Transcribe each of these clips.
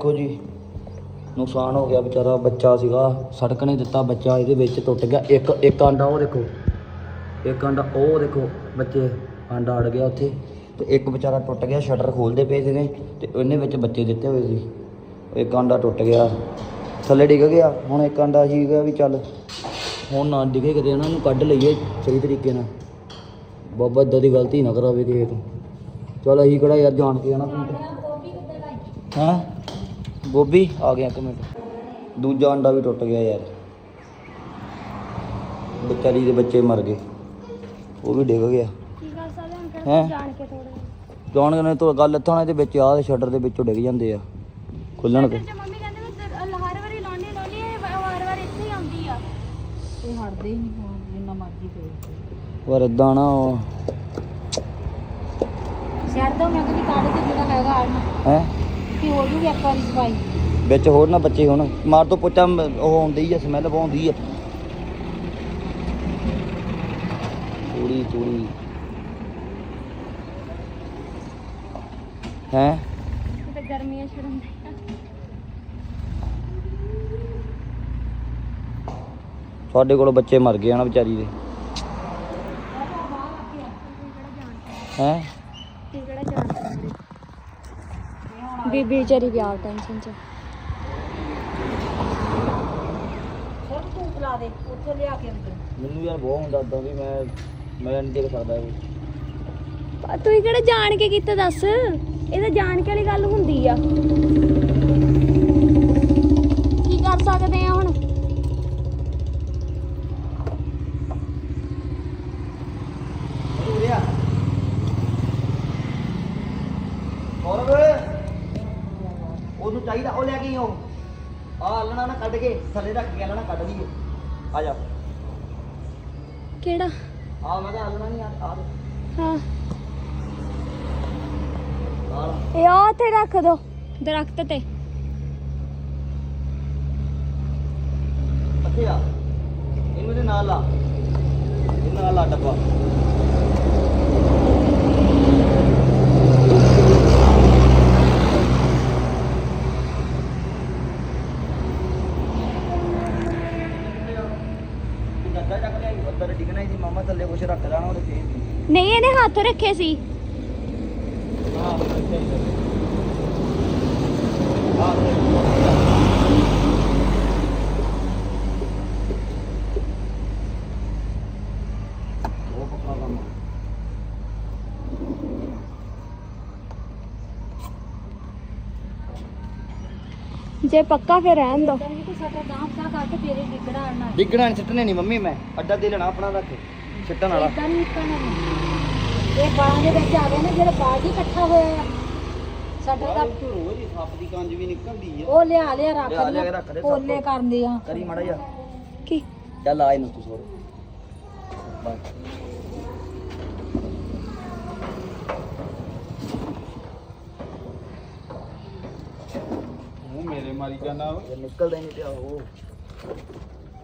ਦੇਖੋ ਜੀ ਨੁਕਸਾਨ ਹੋ ਗਿਆ ਵਿਚਾਰਾ ਬੱਚਾ ਸੀਗਾ ਸੜਕ ਨੇ ਦਿੱਤਾ ਬੱਚਾ ਇਹਦੇ ਵਿੱਚ ਟੁੱਟ ਗਿਆ ਇੱਕ ਇੱਕ ਆਂਡਾ ਉਹ ਦੇਖੋ ਇੱਕ ਆਂਡਾ ਉਹ ਦੇਖੋ ਬੱਚੇ ਆਂਡਾ ਅੜ ਗਿਆ ਉੱਥੇ ਤੇ ਇੱਕ ਵਿਚਾਰਾ ਟੁੱਟ ਗਿਆ ਸ਼ਟਰ ਖੋਲਦੇ ਪਏ ਸੀਗੇ ਤੇ ਉਹਨੇ ਵਿੱਚ ਬੱਚੇ ਦਿੱਤੇ ਹੋਏ ਸੀ ਇੱਕ ਆਂਡਾ ਟੁੱਟ ਗਿਆ ਥੱਲੇ ਡਿੱਗ ਗਿਆ ਹੁਣ ਇੱਕ ਆਂਡਾ ਸੀਗਾ ਵੀ ਚੱਲ ਹੁਣ ਨਾ ਡਿੱਗੇ ਕਿਤੇ ਉਹਨਾਂ ਨੂੰ ਕੱਢ ਲਈਏ ਸਹੀ ਤਰੀਕੇ ਨਾਲ ਬਾਬਾ ਏਦਾਂ ਦੀ ਗਲਤੀ ਨਾ ਕਰਾਵੇ ਕਿਸੇ ਤੋਂ ਚਲ ਅਸੀਂ ਕਿਹੜਾ ਯਾਰ ਜਾਣ ਕੇ ਆਣਾ ਹਾਂ? ਗੋਭੀ ਆ ਗਿਆ ਇੱਕ ਮਿੰਟ। ਦੂਜਾ ਅੰਡਾ ਵੀ ਟੁੱਟ ਗਿਆ ਯਾਰ। ਵਿਚਾਰੀ ਦੇ ਬੱਚੇ ਮਰ ਗਏ। ਉਹ ਵੀ ਡਿੱਗ ਗਿਆ। ਕੀ ਸਕਦੇ ਹਾਂ ਹੈਂ? ਜਾਣ ਕੇ ਥੋੜਾ ਜਾਣ ਕੇ ਤੋਂ ਗੱਲ ਇੱਥੋਂ ਦੇ ਵਿੱਚ ਆਹ ਸ਼ਟਰ ਦੇ ਵਿੱਚੋਂ ਡਿੱਗ ਜਾਂਦੇ ਆ। ਖੁੱਲਣ ਤੇ ਤੇ ਮੰਮੀ ਕਹਿੰਦੇ ਮੈਂ ਤੇ ਹਰ ਵਾਰੀ ਲਾਉਣੀ ਲਾਉਣੀ ਇਹ ਵਾਰ ਵਾਰ ਇੱਥੇ ਹੀ ਆਉਂਦੀ ਆ। ਇਹ ਹਟਦੇ ਹੀ ਨਹੀਂ ਹੁਣ ਜਿੰਨਾ ਮਰਜ਼ੀ ਕਰੇ ਪਰ ਇਦਾਂ ਨਾ ਉਹ ਛੱਡ ਦੋ ਮੈਂ ਕਹਿੰਦੀ ਕੱਢ ਕੇ ਜਿਹੜਾ ਹੈਗਾ ਆੜਨਾ ਹੈ? ਕਿ ਹੋ ਜੂਗੀ ਇੱਕ ਵਾਰੀ ਸਫ਼ਾਈ। ਵਿੱਚ ਹੋਰ ਨਾ ਬੱਚੇ ਹੁਣ। ਮਾਰ ਤੋਂ ਪੋਚਾ ਮ- ਉਹ ਆਉਂਦੀ ਆ ਸਮੈਲ ਆਉਂਦੀ ਆ। ਤੂੜੀ ਤੂੜੀ ਹੈ? ਤੇ ਗਰਮੀਆਂ ਛੜਨ ਸਾਡੇ ਕੋਲ ਬੱਚੇ ਮਰ ਗਏ ਹਨ ਵਿਚਾਰੀ ਦੇ। ਹੈ ਕੀ ਕਿਹੜਾ ਜਾਣ ਬੀਬੀ ਵਿਚਾਰੀ ਗਿਆ ਟੈਨਸ਼ਨ ਚ। ਸਭ ਤੂੰ ਬੁਲਾ ਦੇ ਉੱਥੇ ਲਿਆ ਕੇ ਅੰਦਰ। ਮੈਨੂੰ ਯਾਰ ਬਹੁਤ ਹੁੰਦਾ ਏਦਾਂ ਵੀ ਮੈਂ ਮੈਂ ਨਹੀਂ ਦੇਖ ਸਕਦਾ ਇਹ। ਤੂੰ ਕਿਹੜਾ ਜਾਣ ਕੇ ਕੀਤਾ ਦੱਸ? ਇਹ ਤਾਂ ਜਾਣ ਕੇ ਵਾਲੀ ਗੱਲ ਹੁੰਦੀ ਆ। ਕੀ ਕਰ ਸਕਦੇ ਆ ਹੁਣ ਗੌਰਵ ਉਹਨੂੰ ਚਾਹੀਦਾ ਉਹ ਲੈ ਕੇ ਆਓ ਆ ਆਲਣਾ ਨਾ ਕੱਢ ਕੇ ਥੱਲੇ ਰੱਖ ਕੇ ਆਲਣਾ ਕੱਢ ਲਈਏ। ਆ ਜਾ। ਕਿਹੜਾ? ਆ ਮੈਂ ਕਿਹਾ ਆਲਣਾ ਨਹੀਂ ਆ ਆ ਹਾਂ। ਆ ਲਾ। ਇਹ ਆ ਉੱਥੇ ਰੱਖ ਦੋ ਦਰਖਤ ਤੇ। ਇੱਥੇ ਆ। ਇਹਨੂੰ ਇਹਦੇ ਨਾਲ ਲਾ। ਇਹ ਨਾਲ ਲਾ ਡੱਬਾ ਡੱਗਾ ਚੱਕ ਲਿਆ ਉੱਧਰ ਡਿੱਗਣਾ ਹੀ ਸੀ ਮਾਮਾ ਥੱਲੇ ਕੁਛ ਰੱਖ ਲੈਣਾ ਉਹਦੇ ਫੇਰ ਹੱਥ ਰੱਖੇ ਸੀ। ਜੇ ਪੱਕਾ ਫਿਰ ਰਹਿਣ ਦੋ। ਡਿੱਗਣਾ ਨਹੀਂ ਸਿੱਟਣੇ ਨਹੀਂ ਮੰਮੀ ਮੈਂ। ਅੱਡਾ ਦੇ ਲੈਣਾ ਆਪਣਾ ਰੱਖ। ਸਿੱਟਣ ਵਾਲਾ। ਇਦਾਂ ਨਹੀਂ ਕਰਨਾ ਇਹ ਬਾਲਾਂ ਦੇ ਵਿੱਚ ਆ ਗਏ ਨਾ ਜਿਹੜਾ ਬਾਲ ਹੀ ਇਕੱਠਾ ਹੋਇਆ ਆ। ਸਾਡਾ ਤਾਂ ਰੋਜ਼ ਹੀ ਸੱਪ ਦੀ ਕੰਜ ਵੀ ਨਿਕਲਦੀ ਉਹ ਲਿਆ ਲਿਆ ਰੱਖ ਲਿਆ ਲਿਆ ਕੇ ਰੱਖ ਦੇ ਸਭ ਪੋਲੇ ਕੁਛ। ਕਰਦੇ ਆ। ਕਰੀ ਮਾੜਾ ਜਾ ਕੀ? ਚੱਲ ਆ ਇਹਨੂੰ ਤੂੰ ਬਸ ਮੂੰਹ ਮੇਰੇ ਮਾਰੀ ਜਾਣਾ ਨਿਕਲਦਾ ਹੀ ਨਹੀਂ ਪਿਆ ਉਹ।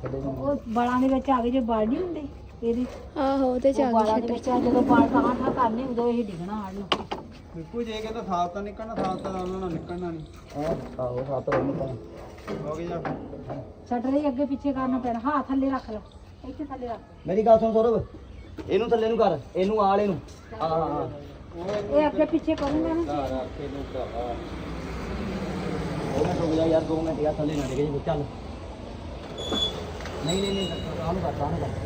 ਉਹ ਬਾਲਾਂ ਦੇ ਵਿੱਚ ਆ ਗਏ ਜੋ ਬਾਲ ਨਹੀਂ ਹੁੰਦੇ। ਇਹਦੇ। ਆਹੋ ਤੇ ਉਹ ਬਾਲਾਂ ਦੇ ਵਿੱਚ ਆ ਜਦੋਂ ਬਾਲ ਠਾਂ ਠਾਂ ਕਰਨੇ ਉਦੋਂ ਇਹ ਡਿੱਗਣਾ ਆੜਨਾ ਬਿਲਕੁਲ ਜੇ ਕਹਿੰਦਾ ਸਾਫ਼ ਤਾਂ ਨਿਕਲਣਾ ਸਾਫ਼ ਤਾਂ ਉਹਨਾਂ ਨਾਲ ਨਿਕਲਣਾ ਨਹੀਂ। ਹਾਂ ਆਹੋ ਸੱਤ ਰਹਿ ਨਿਕਲਣਾ ਹੋ ਗਿਆ ਜਾ ਸ਼ਟਰ ਹੀ ਅੱਗੇ ਪਿੱਛੇ ਕਰਨਾ ਪੈਣਾ। ਹਾਂ ਥੱਲੇ ਰੱਖ ਲਓ। ਇੱਥੇ ਥੱਲੇ ਰੱਖ। ਮੇਰੀ ਗੱਲ ਸੁਣ ਸੌਰਵ ਇਹਨੂੰ ਥੱਲੇ ਨੂੰ ਕਰ ਇਹਨੂੰ ਆਲ ਇਹਨੂੰ ਹਾਂ ਹਾਂ ਹਾਂ ਇਹ ਅੱਗੇ ਪਿੱਛੇ ਕਰੂੰਗਾ ਨਾ ਘਰ ਆ ਕੇ ਨੂੰ ਭਰਾਵਾ ਉਹ ਮੈਂ ਰੁਕ ਜਾ ਯਾਰ 2 ਮਿੰਟ ਯਾਰ ਥੱਲੇ ਨਾ ਡਿੱਗੇ ਜੀ ਚੱਲ। ਨਹੀਂ ਨਹੀਂ ਨਹੀਂ ਆਹ ਨੂੰ ਕਰ ਆਹ ਨੂੰ ਕਰ।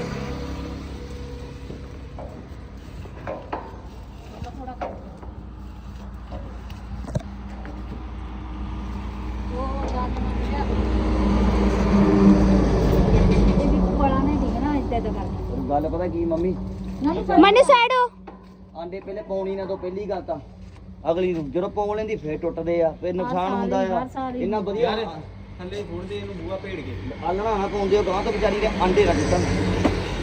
ਜਾਂਦੇ ਪਹਿਲੇ ਪਾਉਣੀ ਨਾ ਤੋਂ ਪਹਿਲੀ ਗੱਲ ਤਾਂ ਅਗਲੀ ਨੂੰ ਜਦੋਂ ਪਾਉਣ ਲੈਂਦੀ ਫੇਰ ਟੁੱਟਦੇ ਆ ਫੇਰ ਨੁਕਸਾਨ ਹੁੰਦਾ ਆ। ਇੰਨਾ ਵਧੀਆ ਥੱਲੇ ਫੋੜਦੇ ਇਹਨੂੰ ਬੂਆ ਭੇੜ ਕੇ। ਆਲਣਾ ਨਾ ਪਾਉਂਦੇ ਹੋ ਗਾਂ ਤੋਂ ਵਿਚਾਰੀ ਦੇ ਅੰਡੇ ਰੱਖ ਦਿੱਤਾ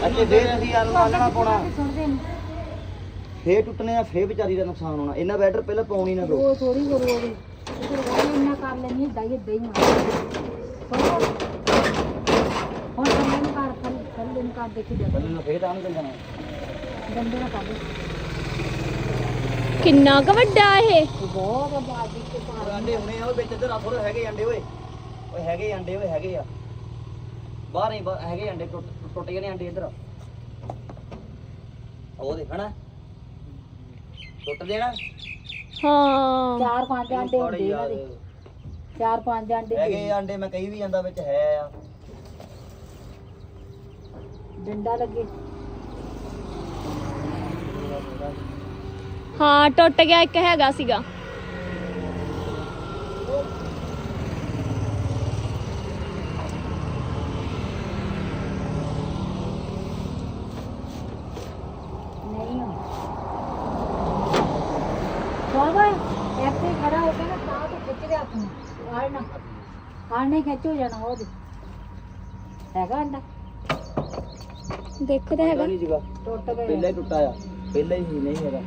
ਅੱਛੇ ਫੇਰ ਤੁਸੀਂ ਆਲਣਾ ਪਾਉਣਾ। ਫੇਰ ਟੁੱਟਨੇ ਆ ਫੇਰ ਵਿਚਾਰੀ ਦਾ ਨੁਕਸਾਨ ਹੋਣਾ। ਇੰਨਾ ਬੈਟਰ ਪਹਿਲਾਂ ਪਾਉਣੀ ਨਾ ਦੋ ਥੋੜੀ ਹੋਰ ਹੋਵੇ ਫਿਰ ਉਹ ਕਰ ਲੈਣੀ ਇਦਾਂ ਹੀ ਮਾਰ ਹੁਣ ਬੰਦੇ ਨੂੰ ਕਰ ਥੱਲੇ ਨੂੰ ਕਰ ਦੇਖੀ ਜਾ ਫੇਰ ਤਾਂ ਨਹੀਂ ਜਾਣਾ ਬੰਦੇ ਨੂੰ ਕਰ ਦੇ ਕਿੰਨਾ ਕੁ ਵੱਡਾ ਇਹ? ਬਹੁਤ ਬਾਜੀ ਤੇ ਅੰਡੇ ਹੁਣੇ ਆ ਉਹ ਵਿੱਚ ਇੱਧਰ ਆ ਥੋੜੇ ਹੈਗੇ ਅੰਡੇ ਓਏ। ਓਏ ਹੈਗੇ ਅੰਡੇ ਓਏ ਹੈਗੇ ਆ। ਬਾਹਰ ਬਾਹਰ ਹੈਗੇ ਅੰਡੇ ਟੁੱਟ ਟੁੱਟ ਗਏ ਨੇ ਅੰਡੇ ਇੱਧਰ। ਉਹ ਦੇਖਣਾ ਟੁੱਟ ਦੇਣਾ ਹਾਂ। ਚਾਰ ਪੰਜ ਆਂਡੇ ਹੁੰਦੇ ਇਹਨਾਂ ਦੇ। ਯਾਰ। ਚਾਰ ਪੰਜ ਆਂਡੇ ਹੈਗੇ ਆ ਅੰਡੇ ਮੈਂ ਕਹੀ ਵੀ ਜਾਂਦਾ ਵਿੱਚ ਹੈ ਆ। ਡੰਡਾ ਲੱਗੇ। ਹਾਂ ਟੁੱਟ ਗਿਆ ਇੱਕ ਹੈਗਾ ਸੀਗਾ। ਕਾਣੇ ਖਿੱਚ ਜਾਣਾ ਉਹਦੇ। ਹੈਗਾ ਅੰਡਾ? ਦੇਖੋ ਹੈਗਾ। ਪਹਿਲਾਂ ਹੀ ਟੁੱਟਾ ਆ ਪਹਿਲਾਂ ਹੀ ਨਹੀਂ ਹੈਗਾ।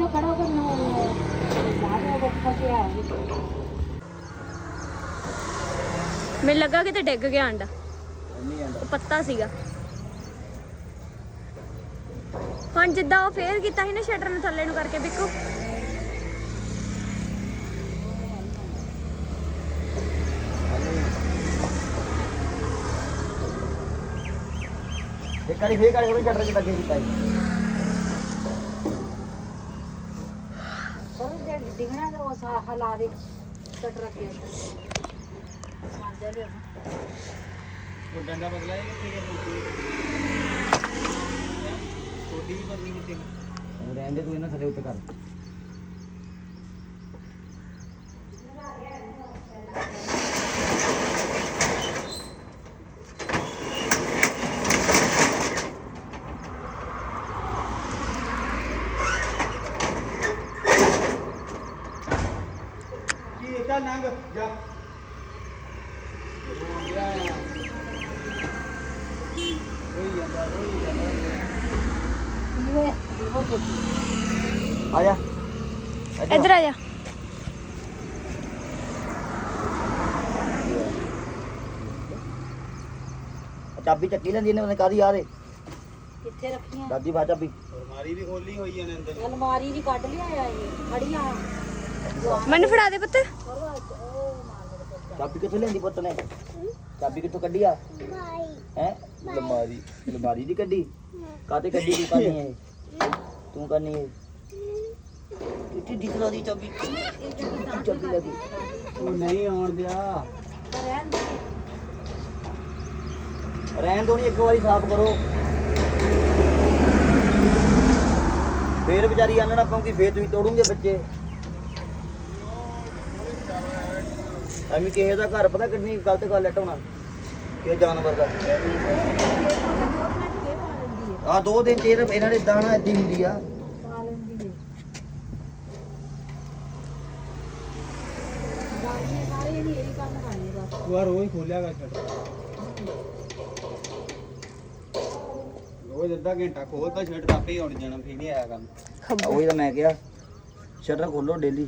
ਉਹ ਫਸਿਆ ਹੈ ਮੈਨੂੰ ਲੱਗਾ ਕਿਤੇ ਡਿੱਗ ਗਿਆ ਅੰਡਾ। ਉਹ ਪੱਤਾ ਸੀਗਾ। ਹੁਣ ਜਿੱਦਾਂ ਉਹ ਫੇਰ ਕੀਤਾ ਸੀ ਨਾ ਸ਼ਟਰ ਨੂੰ ਥੱਲੇ ਨੂੰ ਕਰਕੇ ਬਿੱਕੂ। ਇੱਕ ਵਾਰੀ ਫੇਰ ਕਰੇ ਉਹਨੇ ਛੱਡਰ ਚ ਲੱਗੇ ਕੀਤਾ ਸੀ। ਸਰ ਜੇ ਡਿਗਣਾ ਤਾਂ ਉਹ ਸਾ ਹਲਾ ਦੇ ਕਟ ਰੱਖਿਆ ਮਾਂਜਾ ਲਿਆ ਉਹ ਡੰਡਾ ਬਦਲਾ ਹੈ ਕਿ ਛੋਟੀ ਵੀ ਬਦਲੀ ਕਿਤੇ। ਹੁਣ ਰਹਿਣ ਦੇ ਤੂੰ ਇਹਨਾਂ ਥੱਲੇ ਉੱਤੇ ਕਰ ਕੀ ਚੱਲ ਨੰਗ ਜਾ ਇਹ ਉਹ ਕੁੱਤੀ ਆ ਜਾ ਇੱਧਰ ਆ ਜਾ ਚਾਬੀ ਚੱਕੀ ਲੈਂਦੀ ਇਹਨੇ ਉਹਨੇ ਕਾਦੀ ਆ ਦੇ? ਕਿੱਥੇ ਰੱਖੀਆਂ? ਦਾਦੀ ਬਾ ਚਾਬੀ। ਅਲਮਾਰੀ ਵੀ ਖੋਲੀ ਹੋਈ ਹੈ ਨੇ ਅੰਦਰ। ਅਲਮਾਰੀ ਦੀ ਕੱਢ ਲਿਆ ਆ ਇਹ ਖੜੀਆਂ ਮੈਨੂੰ ਫੜਾ ਦੇ ਪੁੱਤ। ਚਾਬੀ ਕਿੱਥੋਂ ਲੈਂਦੀ ਪੁੱਤ ਨੇ? ਚਾਬੀ ਕਿੱਥੋਂ ਕੱਢੀ ਆ? ਹੈ? ਲਮਾਰੀ ਲਮਾਰੀ ਦੀ ਕੱਢੀ? ਕਾਤੇ ਕੱਢੀ ਤੂੰ ਕਰਨੀ ਹੈ ਤੂੰ ਕਰਨੀ ਹੈ। ਕਿੱਥੇ ਦਿਖਦਾ ਦੀ ਚਾਬੀ। ਚਾਬੀ ਲੱਗੀ ਉਹ ਨਹੀਂ ਆਉਣ ਦਿਆ। ਰਹਿਣ ਦੇ ਰਹਿਣ ਦੋ ਨਹੀਂ, ਇੱਕ ਵਾਰੀ ਸਾਫ਼ ਕਰੋ। ਫੇਰ ਵਿਚਾਰੀ ਆਨਣਾ ਪਾਉਂਗੀ ਫੇਰ ਤੁਸੀਂ ਤੋੜੂਗੇ ਬੱਚੇ। ਐਵੇਂ ਕਿਸੇ ਦਾ ਘਰ ਪਤਾ ਕਿੰਨੀ ਗਲਤ ਗੱਲ ਹੈ ਢਾਉਣਾ ਕਿ ਜਾਨਵਰ ਦਾ। ਆ ਦੋ ਦਿਨ ਇਹ- ਇਹਨਾਂ ਦੇ ਦਾਣਾ ਏਦੀ ਹੁੰਦੀ ਆ। ਪਾ ਲੈਂਦੀ ਹੈ ਗਾਲੀਆਂ ਸਾਰੇ ਨਹੀਂ ਇਹ ਕੰਮ ਕਰਨੇ ਬਸ ਤੂੰ ਆ ਰੋਜ਼ ਖੋਲਿਆ ਕਰ ਛੱਡ। ਰੋਜ਼ ਅੱਧਾ ਘੰਟਾ ਖੋਲਦਾ ਛੱਡ ਆਪੇ ਹੀ ਉੜ ਜਾਣਾ ਫੇਰ ਨਹੀਂ ਆਇਆ ਕੰਮ। ਉਹੀ ਤਾਂ ਮੈਂ ਕਿਹਾ ਸ਼ਟਰ ਖੋਲੋ ਡੇਲੀ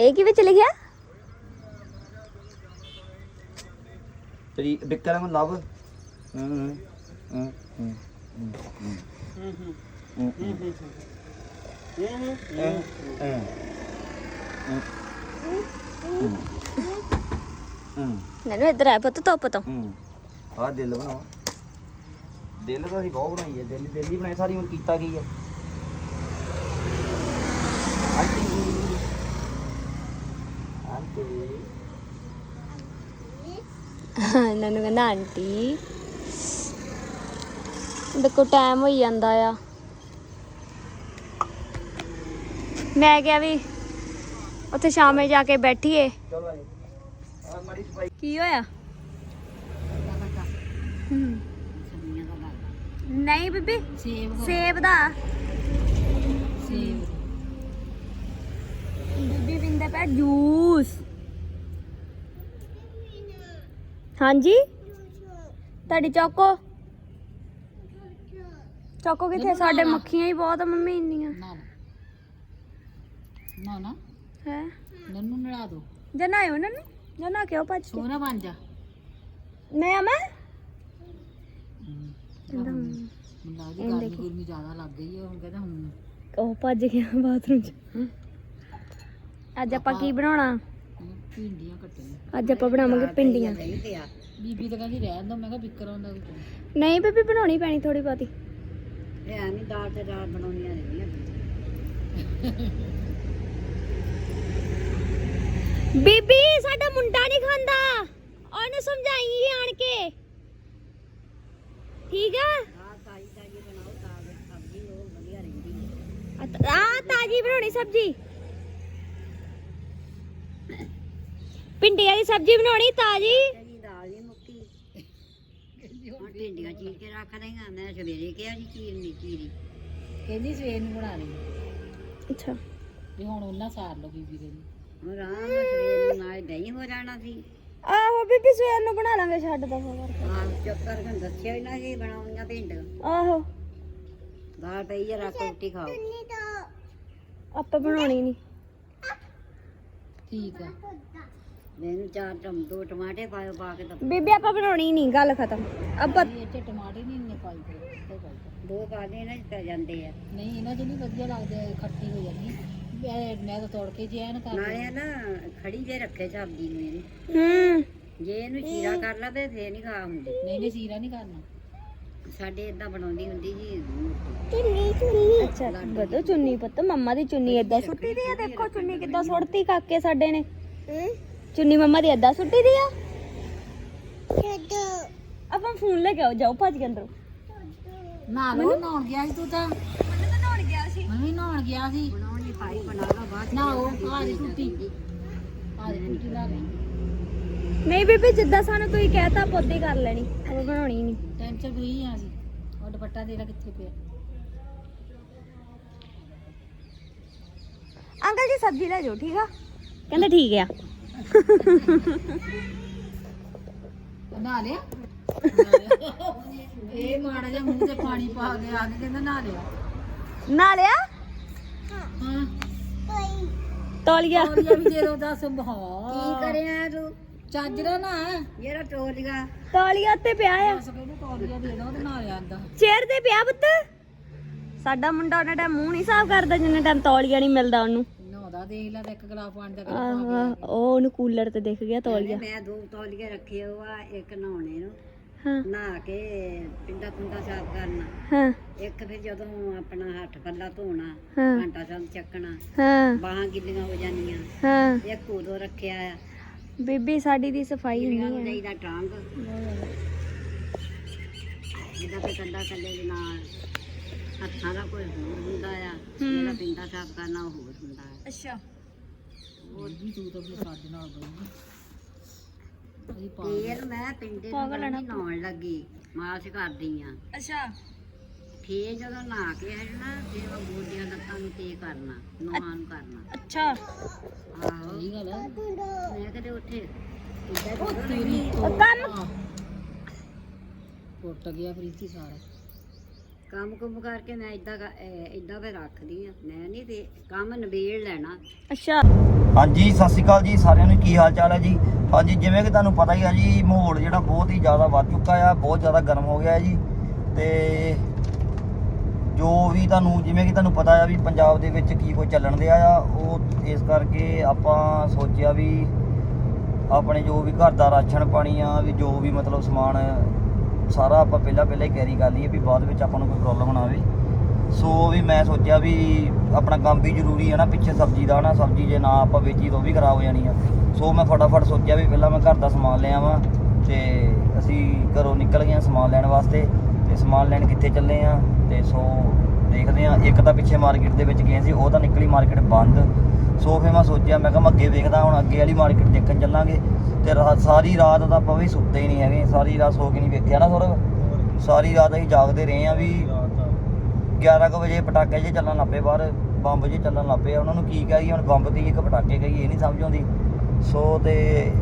ਇਹ ਕਿਵੇਂ ਚਲੇ ਗਿਆ? ਤੇਰੀ ਵਿਕਰਮ ਲਵ। ਹੂੰ ਹੂੰ ਹੂੰ ਹੂੰ ਹੂੰ ਨਨੂ ਇਧਰ ਆ ਪੁੱਤ ਧੁੱਪ ਤੋਂ। ਹੂੰ ਆ ਦਿਲ ਬਣਾਵਾ ਦਿਲ ਤਾਂ ਅਸੀਂ ਬਹੁਤ ਬਣਾਈ ਹੈ ਦਿਲ ਦਿਲ ਹੀ ਬਣਾਇਆ ਸਾਰੀ ਹੁਣ ਕੀਤਾ ਕੀ ਹੈ? ਇਹਨਾਂ ਨੂੰ ਕਹਿੰਦਾ ਆਂਟੀ ਦੇਖੋ ਟਾਈਮ ਹੋਈ ਜਾਂਦਾ ਆ। ਮੈਂ ਕਿਹਾ ਵੀ ਉੱਥੇ ਸ਼ਾਮੇ ਜਾ ਕੇ ਬੈਠੀਏ। ਕੀ ਹੋਇਆ? ਹਮ, ਨਹੀਂ ਬੀਬੀ ਸੇਬ ਸੇਬ। ਦਾ ਬੀਬੀ ਪਿੰਦਾ ਪਿਆ ਜੂਸ। ਹਾਂਜੀ? ਤੁਹਾਡੀ ਚੌਕੋ? ਚੌਕੋ ਕਿੱਥੇ ਸਾਡੇ ਮੱਖੀਆਂ ਹੀ ਬਹੁਤ ਆ ਮੰਮੀ ਇੰਨੀਆਂ। ਨਾ ਨਾ ਨਾ ਹੈ? ਨੰਨੂ ਨਲਾ ਦੋ। ਜਨਾਇਓ ਨੰਨੂ। ਜਨਾ ਕਿਉਂ ਭੱਜ ਕੇ? ਸੋਨਾ ਬਣ ਜਾ। ਮੈਂ ਆਵਾਂ ਮੁੰਡਾ ਦੀ ਗਰਮੀ ਗੁਰਮੀ ਜ਼ਿਆਦਾ ਲੱਗ ਗਈ ਹੈ ਹੁਣ ਕਹਿੰਦਾ ਹੁਣ ਉਹ ਭੱਜ ਗਿਆ ਬਾਥਰੂਮ 'ਚ। ਅੱਜ ਆਪਾਂ ਕੀ ਬਣਾਉਣਾ? ਭਿੰਡੀਆਂ ਅੱਜ ਆਪਾਂ ਬਣਾਵਾਂਗੇ ਪਿੰਡੀਆਂ ਬੀਬੀ ਤਾਂ ਕਹਿੰਦੀ ਰਹਿਣ ਦੋ ਮੈਂ ਕਿਹਾ ਬਿੱਕਰ ਆਉਂਦਾ ਵੀ ਨਹੀਂ ਬੀਬੀ ਬਣਾਉਣੀ ਪੈਣੀ ਥੋੜੀ ਬਹੁਤੀ। ਇਹ ਨਹੀਂ ਦਾਲ ਤੇ ਦਾਲ ਬਣਾਉਣੀਆਂ ਰਹਿੰਦੀਆਂ ਬੀਬੀ ਸਾਡਾ ਮੁੰਡਾ ਨਹੀਂ ਖਾਂਦਾ। ਉਹਨੂੰ ਸਮਝਾਈ ਆਣ ਕੇ। ਠੀਕ ਆ? ਆ ਤਾਜੀ ਬਣਾਉਣੀ ਸਬਜੀ। ਪਿੰਡੀਆਂ ਦੀ ਸਬਜੀ ਬਣਾਉਣੀ ਤਾਜੀ? ਦਾਲ ਨਹੀਂ ਮੁੱਕੀ। ਹੁਣ ਭਿੰਡੀਆਂ ਚੀਰ ਕੇ ਰੱਖ ਦੇਗਾ ਮੈਂ ਸਵੇਰੇ ਕਿਹਾ ਜੀ ਚੀਰ ਨਹੀਂ ਚੀਰੀ। ਕਹਿੰਦੀ ਸਵੇਰ ਨੂੰ ਬਣਾ ਲਈ। ਅੱਛਾ। ਤੇ ਹੁਣ ਉਹਨਾਂ ਸਾਰ ਲਓ ਬੀਬੀ ਦੇ ਨੂੰ ਰਾਮ ਸਵੇਰ ਨੂੰ ਨਾਲ ਦਹੀਂ ਹੋ ਜਾਣਾ ਸੀ। ਆਹੋ ਬੀਬੀ ਸਵੇਰ ਨੂੰ ਬਣਾ ਲਾਂਗੇ ਛੱਡ ਦਾ ਫਿਰ ਆਹ ਚੱਕਰ kan ਦੱਸਿਆ ਹੀ ਨਾ ਜੀ ਬਣਾਉਣੀਆਂ ਭਿੰਡ। ਆਹੋ। ਦਾਲ ਪਈ ਹੈ ਰੱਖ ਰੋਟੀ ਖਾਓ। ਆਪਾਂ ਬਣਾਉਣੀ ਨਹੀਂ ਠੀਕ ਆ। ਮੈਨੂੰ ਚਾਰ ਟਮ ਦੋ ਟਮਾਟੇ ਪਾਇਓ ਪਾ ਕੇ ਤਾਂ ਬੀਬੀ ਆਪਾਂ ਬਣਾਉਣੀ ਨਹੀਂ ਗੱਲ ਖਤਮ। ਆਪਾਂ ਇਹ ਚ ਟਮਾਟੇ ਨਹੀਂ ਇੰਨੇ ਪਾਈ ਤੇ ਦੋ। ਪਾ ਦੇ ਨਾ ਪੈ ਜਾਂਦੇ ਆ। ਨਹੀਂ ਇਹਨਾਂ ਚ ਨਹੀਂ ਵਧੀਆ ਲੱਗਦੇ ਖੱਟੀ ਹੋ ਜਾਂਦੀ। ਮੈਂ ਤਾਂ ਤੋੜ ਕੇ ਜੇ ਇਹਨੂੰ ਕਰ ਨਾਲੇ ਨਾ ਖੜੀ ਜੇ ਰੱਖੇ ਸਬਜ਼ੀ ਨੂੰ ਇਹਨੂੰ। ਹੂੰ। ਜੇ ਇਹਨੂੰ ਚੀਰਾ ਕਰ ਲਾ ਤੇ ਫੇਰ ਨਹੀਂ ਖਾ ਹੁੰਦੀ। ਨਹੀਂ ਨਹੀਂ ਚੀਰਾ ਨਹੀਂ ਕਰਨਾ। ਸਾਡੇ ਇਦਾਂ ਬਣਾਉਂਦੀ ਹੁੰਦੀ ਜੀ ਅੱਛਾ ਬਦੋ ਚੁੰਨੀ ਪੁੱਤ ਮੰਮਾ ਦੀ ਚੁੰਨੀ ਏਦਾਂ ਸੁੱਟੀ ਦੀ ਆ ਦੇਖੋ ਚੁੰਨੀ ਕਿੱਦਾਂ ਸੁੱਟਤੀ ਕਾਕੇ ਸਾਡੇ ਨੇ। ਚੁੰਨੀ ਮੰਮਾ ਦੀ ਏਦਾਂ ਸੁੱਟੀ ਦੀ ਆ? ਆਪਾਂ ਫੋਨ ਲੈ ਕੇ ਆਓ ਜਾਓ ਭੱਜ ਕੇ ਅੰਦਰੋਂ। ਨਾ ਲੋ ਨਹਾਉਣ ਗਿਆ ਸੀ ਤੂੰ ਤਾਂ। ਨਹਾਉਣ ਗਿਆ ਸੀ। ਮੈਂ ਵੀ ਨਹਾਉਣ ਗਿਆ ਸੀ। ਬਣਾਉਣੀ ਭਾਈ ਬਣਾ ਲਾ ਬਾਅਦ ਨਾ ਉਹ ਦੀ ਟੁੱਟੀ ਦੀ ਟੁੱਟੀ ਲਾ ਲੈ ਨਹੀਂ ਬੀਬੀ ਜਿੱਦਾਂ ਸਾਨੂੰ ਤੁਸੀਂ ਕਹਿਤਾ ਪੋਤੀ ਕਰ ਲੈਣੀ। ਆਪਾਂ ਬਣਾਉਣੀ ਨਹੀਂ। ਟੈਨਸ਼ਨ ਫਰੀ ਆ ਸੀ ਉਹ ਦੁਪੱਟਾ ਦੇ ਲੈ ਕਿੱਥੇ ਪਿਆ? ਅੰਕਲ ਜੀ ਸਬਜ਼ੀ ਲੈ ਜਾਓ ਠੀਕ ਆ? ਕਹਿੰਦੇ ਠੀਕ ਆ। ਨਹਾ ਲਿਆ? ਇਹ ਮਾੜਾ ਜਿਹਾ ਮੂੰਹ ਤੇ ਪਾਣੀ ਪਾ ਕੇ ਆ ਕੇ ਕਹਿੰਦਾ ਨਹਾ ਲਿਆ। ਨਾ ਲਿਆ? ਹਾਂ। ਤੌਲੀਆ। ਤੋਲੀਆ ਵੀ ਦੇ ਦੋ ਦੱਸ ਹਾਂ ਕੀ ਕਰਿਆ ਤੂੰ? ਚਾਜਰਾ ਨਾ। ਜਿਹੜਾ ਤੋਲੀਆ। ਤੌਲੀਆ ਉੱਤੇ ਪਿਆ ਆ। ਦੱਸ ਕਹਿੰਦਾ ਤੋਲੀਆ ਦੇ ਦੋ ਤੇ ਨਹਾ ਲਿਆ ਆਂਦਾ ਚੇਅਰ ਤੇ ਪਿਆ ਪੁੱਤ। ਸਾਡਾ ਮੁੰਡਾ ਉਹਨਾਂ ਟਾਈਮ ਮੂੰਹ ਨਹੀਂ ਸਾਫ਼ ਕਰਦਾ ਜਿੰਨੇ ਟਾਈਮ ਤੌਲੀਆ ਨਹੀਂ ਮਿਲਦਾ ਉਹਨੂੰ। ਨਹਾਉਂਦਾ ਦੇਖ ਲੈ ਤੇ ਇੱਕ ਗਲਾਸ ਪਾਣੀ ਦਾ ਆਹੋ ਆਹੋ, ਉਹ ਉਹਨੂੰ ਕੂਲਰ ਤੇ ਦਿਖ ਗਿਆ ਤੌਲੀਆ। ਮੈਂ ਦੋ ਤੌਲੀਏ ਰੱਖੇ ਹੋ ਆ ਇੱਕ ਨਹਾਉਣੇ ਨੂੰ। ਹਾਂ। ਨਹਾ ਕੇ ਪਿੰਡਾ ਪੁੰਡਾ ਸਾਫ਼ ਕਰਨਾ। ਹਾਂ। ਇੱਕ ਫਿਰ ਜਦੋਂ ਆਪਣਾ ਹੱਥ ਪੱਲਾ ਧੋਣਾ ਹਾਂ। ਘੰਟਾ ਸੰਦ ਚੱਕਣਾ ਹਾਂ। ਬਾਹਾਂ ਗਿੱਲੀਆਂ ਹੋ ਜਾਂਦੀਆਂ ਹਾਂ। ਇੱਕ ਉਦੋਂ ਰੱਖਿਆ ਆ। ਬੀਬੀ ਸਾਡੀ ਦੀ ਸਫ਼ਾਈ ਨਹੀਂ ਨੂੰ ਹੈ ਦੇਈਦਾ ਟਾਂਗ। ਜਿੱਦਾਂ ਤੇ ਕੰਡਾ ਕੱਲੇ ਦੇ ਨਾਲ। ਹੱਥਾਂ ਦਾ ਕੋਈ ਹੋਰ ਹੁੰਦਾ ਆ ਜਿਹੜਾ ਪਿੰਡਾ ਸਾਫ਼ ਕਰਨਾ ਉਹ ਹੋਰ ਹੁੰਦਾ ਆ। ਅੱਛਾ। ਹੋਰ ਵੀ ਤੂੰ ਤਾਂ ਸਾਡੇ ਨਾਲ ਬਈ ਤੇਲ ਮੈਂ ਪਿੰਡੇ ਨੂੰ ਨਹੀਂ ਲਾਉਣ ਲੱਗੀ ਮਾਲਸ਼ ਕਰਦੀ ਆ। ਅੱਛਾ। ਫੇਰ ਜਦੋਂ ਨਹਾ ਕੇ ਹਟਣਾ ਫਿਰ ਉਹ ਗੋਡਿਆਂ ਲੱਤਾਂ ਨੂੰ ਤੇ ਕਰਨਾ ਨੋਹਾਂ ਨੂੰ ਕਰਨਾ। ਅੱਛਾ। ਆਹੋ। ਸਹੀ ਗੱਲ ਮੈਂ ਕਦੇ ਉੱਥੇ ਤੇਰੀ ਉਹ ਕੰਮ। ਟੁੱਟ ਗਿਆ ਪ੍ਰੀਤੀ ਸਾਰਾ। ਕੰਮ ਕੁੰਮ ਕਰਕੇ ਮੈਂ ਇਦਾਂ ਇਦਾਂ ਫੇ ਰੱਖਦੀ ਆ। ਮੈਂ ਨਹੀਂ ਤੇ ਕੰਮ ਨਿਬੇੜ ਲੈਣਾ। ਅੱਛਾ। ਹਾਂਜੀ ਸਤਿ ਸ਼੍ਰੀ ਅਕਾਲ ਜੀ ਸਾਰਿਆਂ ਨੂੰ ਕੀ ਹਾਲ ਚਾਲ ਹੈ ਜੀ? ਹਾਂਜੀ ਜਿਵੇਂ ਕਿ ਤੁਹਾਨੂੰ ਪਤਾ ਹੀ ਆ ਜੀ ਮਾਹੌਲ ਜਿਹੜਾ ਬਹੁਤ ਹੀ ਜ਼ਿਆਦਾ ਵੱਧ ਚੁੱਕਾ ਆ ਬਹੁਤ ਜ਼ਿਆਦਾ ਗਰਮ ਹੋ ਗਿਆ ਹੈ ਜੀ। ਤੇ ਜੋ ਵੀ ਤੁਹਾਨੂੰ ਜਿਵੇਂ ਕਿ ਤੁਹਾਨੂੰ ਪਤਾ ਆ ਵੀ ਪੰਜਾਬ ਦੇ ਵਿੱਚ ਕੀ ਕੁਝ ਚੱਲਣ ਦਿਆ ਆ ਉਹ ਇਸ ਕਰਕੇ ਆਪਾਂ ਸੋਚਿਆ ਵੀ ਆਪਣੇ ਜੋ ਵੀ ਘਰ ਦਾ ਰਾਸ਼ਨ ਪਾਣੀ ਆ ਵੀ ਜੋ ਵੀ ਮਤਲਬ ਸਮਾਨ ਸਾਰਾ ਆਪਾਂ ਪਹਿਲਾਂ ਪਹਿਲਾਂ ਹੀ ਕੈਰੀ ਕਰ ਲਈਏ ਵੀ ਬਾਅਦ ਵਿੱਚ ਆਪਾਂ ਨੂੰ ਕੋਈ ਪ੍ਰੋਬਲਮ ਨਾ ਆਵੇ। ਸੋ ਵੀ ਮੈਂ ਸੋਚਿਆ ਵੀ ਆਪਣਾ ਕੰਮ ਵੀ ਜ਼ਰੂਰੀ ਹੈ ਨਾ, ਪਿੱਛੇ ਸਬਜ਼ੀ ਦਾ ਨਾ, ਸਬਜ਼ੀ ਜੇ ਨਾ ਆਪਾਂ ਵੇਚੀ ਤਾਂ ਉਹ ਵੀ ਖਰਾਬ ਹੋ ਜਾਣੀ ਆ। ਸੋ ਮੈਂ ਫਟਾਫਟ ਸੋਚਿਆ ਵੀ ਪਹਿਲਾਂ ਮੈਂ ਘਰ ਦਾ ਸਮਾਨ ਲਿਆ ਵਾਂ ਤੇ ਅਸੀਂ ਘਰੋਂ ਨਿਕਲ ਗਏ ਹਾਂ ਸਮਾਨ ਲੈਣ ਵਾਸਤੇ ਤੇ ਸਮਾਨ ਲੈਣ ਕਿੱਥੇ ਚੱਲੇ ਆ ਤੇ ਸੋ ਦੇਖਦੇ ਆ, ਇੱਕ ਤਾਂ ਪਿੱਛੇ ਮਾਰਕੀਟ ਦੇ ਵਿੱਚ ਗਏ ਸੀ, ਉਹ ਤਾਂ ਨਿਕਲੀ ਮਾਰਕੀਟ ਬੰਦ। ਸੋ ਫਿਰ ਮੈਂ ਸੋਚਿਆ, ਮੈਂ ਕਿਹਾ ਮੈਂ ਅੱਗੇ ਵੇਖਦਾ ਹੁਣ ਅੱਗੇ ਵਾਲੀ ਮਾਰਕੀਟ ਦੇਖਣ ਚੱਲਾਂਗੇ। ਤੇ ਰਾਤ ਸਾਰੀ ਰਾਤ ਤਾਂ ਆਪਾਂ ਵੀ ਸੁੱਤੇ ਹੀ ਨਹੀਂ ਹੈਗੇ, ਸਾਰੀ ਰਾਤ ਸੋ ਕੇ ਨਹੀਂ ਵੇਖਿਆ ਨਾ ਸੌਰਵ? ਸਾਰੀ ਰਾਤ ਅਸੀਂ ਜਾਗਦੇ ਰਹੇ ਆ ਵੀ 11 ਕੁ ਵਜੇ ਪਟਾਕੇ ਜੇ ਚੱਲਣ ਲੱਪੇ ਬਾਹਰ, ਬੰਬ ਜੇ ਚੱਲਣ ਲੱਪੇ ਉਹਨਾਂ ਨੂੰ ਕੀ ਕਹੀਏ, ਹੁਣ ਬੰਬ ਦੀ ਇੱਕ ਪਟਾਕੇ ਕਹੀਏ, ਇਹ ਨਹੀਂ ਸਮਝ ਆਉਂਦੀ। ਸੋ ਤੇ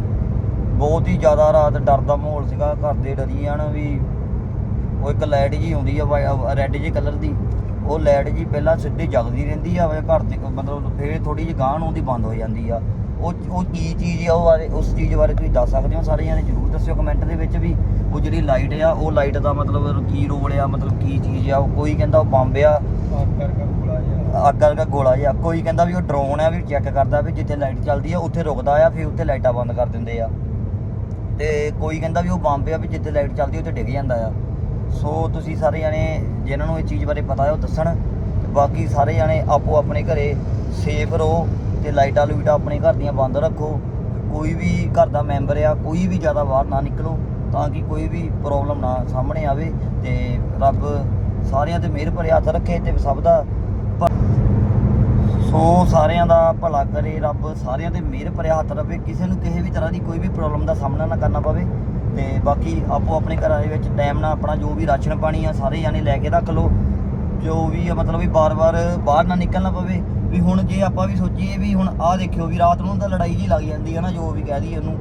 ਬਹੁਤ ਹੀ ਜ਼ਿਆਦਾ ਰਾਤ ਡਰ ਦਾ ਮਾਹੌਲ ਸੀਗਾ, ਘਰ ਦੇ ਡਰੀ ਜਾਣ ਵੀ ਉਹ ਇੱਕ ਲਾਈਟ ਜੀ ਆਉਂਦੀ ਆ ਰੈੱਡ ਜੀ ਕਲਰ ਦੀ। ਉਹ ਲਾਈਟ ਜੀ ਪਹਿਲਾਂ ਸਿੱਧੀ ਜਗਦੀ ਰਹਿੰਦੀ ਆ ਵੇ ਘਰ 'ਤੇ ਮਤਲਬ ਫੇਰ ਥੋੜੀ ਜਿਹੀ ਗਾਂਹ ਨੂੰ ਉਹਦੀ ਬੰਦ ਹੋ ਜਾਂਦੀ ਆ। ਉਹ ਉਹ ਕੀ ਚੀਜ਼ ਆ, ਉਹ ਬਾਰੇ, ਉਸ ਚੀਜ਼ ਬਾਰੇ ਤੁਸੀਂ ਦੱਸ ਸਕਦੇ ਹੋ ਸਾਰੇ ਜਣੇ ਜਰੂਰ ਦੱਸਿਓ ਕਮੈਂਟ ਦੇ ਵਿੱਚ ਵੀ। ਉਹ ਜਿਹੜੀ ਲਾਈਟ ਆ, ਉਹ ਲਾਈਟ ਦਾ ਮਤਲਬ ਕੀ ਰੋਲ ਆ, ਮਤਲਬ ਕੀ ਚੀਜ਼ ਆ, ਉਹ ਕੋਈ ਕਹਿੰਦਾ ਉਹ ਬੰਬ ਆ। ਆਪ ਅੱਗ ਵਰਗਾ ਗੋਲਾ ਜਿਹਾ, ਕੋਈ ਕਹਿੰਦਾ ਵੀ ਉਹ ਡਰੋਨ ਆ, ਵੀ ਚੈੱਕ ਕਰਦਾ ਵੀ ਜਿੱਥੇ ਲਾਈਟ ਚੱਲਦੀ ਆ, ਉੱਥੇ ਰੁਕਦਾ ਆ, ਫਿਰ ਉੱਥੇ ਲਾਈਟਾਂ ਬੰਦ ਕਰ ਦਿੰਦੇ ਆ। ਤੇ ਕੋਈ ਕਹਿੰਦਾ ਵੀ ਉਹ ਬੰਬ ਆ, ਵੀ ਜਿੱਥੇ ਲਾਈਟ ਚੱਲਦੀ ਉੱਥੇ ਡਿੱਗ ਜਾਂਦਾ ਆ। ਸੋ ਤੁਸੀਂ ਸਾਰੇ ਜਾਣੇ ਜਿਨ੍ਹਾਂ ਨੂੰ ਇਹ ਚੀਜ਼ ਬਾਰੇ ਪਤਾ ਹੈ, ਉਹ ਦੱਸਣ। ਤੇ ਬਾਕੀ ਸਾਰੇ ਜਾਣੇ ਆਪੋ ਆਪਣੇ ਘਰੇ ਸੇਫ ਰਹੋ ਤੇ ਲਾਈਟਾਂ ਲੂਈਟਾਂ ਆਪਣੇ ਘਰ ਦੀਆਂ ਬੰਦ ਰੱਖੋ। ਕੋਈ ਵੀ ਘਰ ਦਾ ਮੈਂਬਰ ਆ, ਕੋਈ ਵੀ ਜ਼ਿਆਦਾ ਬਾਹਰ ਨਾ ਨਿਕਲੋ ਤਾਂ ਕਿ ਕੋਈ ਵੀ ਪ੍ਰੋਬਲਮ ਨਾ ਸਾਹਮਣੇ ਆਵੇ ਤੇ ਰੱਬ ਸਾਰਿਆਂ ਤੇ ਮਿਹਰ ਭਰੇ ਹੱਥ ਰੱਖੇ ਤੇ ਸਭ ਦਾ ਸੋ ਸਾਰਿਆਂ ਦਾ ਭਲਾ ਕਰੇ, ਰੱਬ ਸਾਰਿਆਂ ਤੇ ਮਿਹਰ ਭਰਿਆ ਹੱਥ ਰੱਖੇ। ਕਿਸੇ ਨੂੰ ਕਿਸੇ ਵੀ ਤਰ੍ਹਾਂ ਦੀ ਕੋਈ ਵੀ ਪ੍ਰੋਬਲਮ ਦਾ ਸਾਹਮਣਾ ਨਾ ਕਰਨਾ ਪਵੇ। ਤੇ ਬਾਕੀ ਆਪੋ ਆਪਣੇ ਘਰਾਂ ਦੇ ਵਿੱਚ ਟਾਈਮ ਨਾਲ ਆਪਣਾ ਜੋ ਵੀ ਰਾਸ਼ਨ ਪਾਣੀ ਆ ਸਾਰੇ ਜਾਣੇ ਲੈ ਕੇ ਰੱਖ ਲਓ। ਜੋ ਵੀ ਆ, ਮਤਲਬ ਵੀ ਬਾਰ-ਬਾਰ ਬਾਹਰ ਨਾ ਨਿਕਲਣਾ ਪਵੇ। ਵੀ ਹੁਣ ਜੇ ਆਪਾਂ ਵੀ ਸੋਚੀਏ ਵੀ ਹੁਣ ਆਹ ਦੇਖਿਓ ਵੀ ਰਾਤ ਨੂੰ ਤਾਂ ਲੜਾਈ ਜੀ ਲੱਗ ਜਾਂਦੀ ਹੈ ਨਾ, ਜੋ ਵੀ ਕਹਿ ਦਈਏ ਉਹਨੂੰ।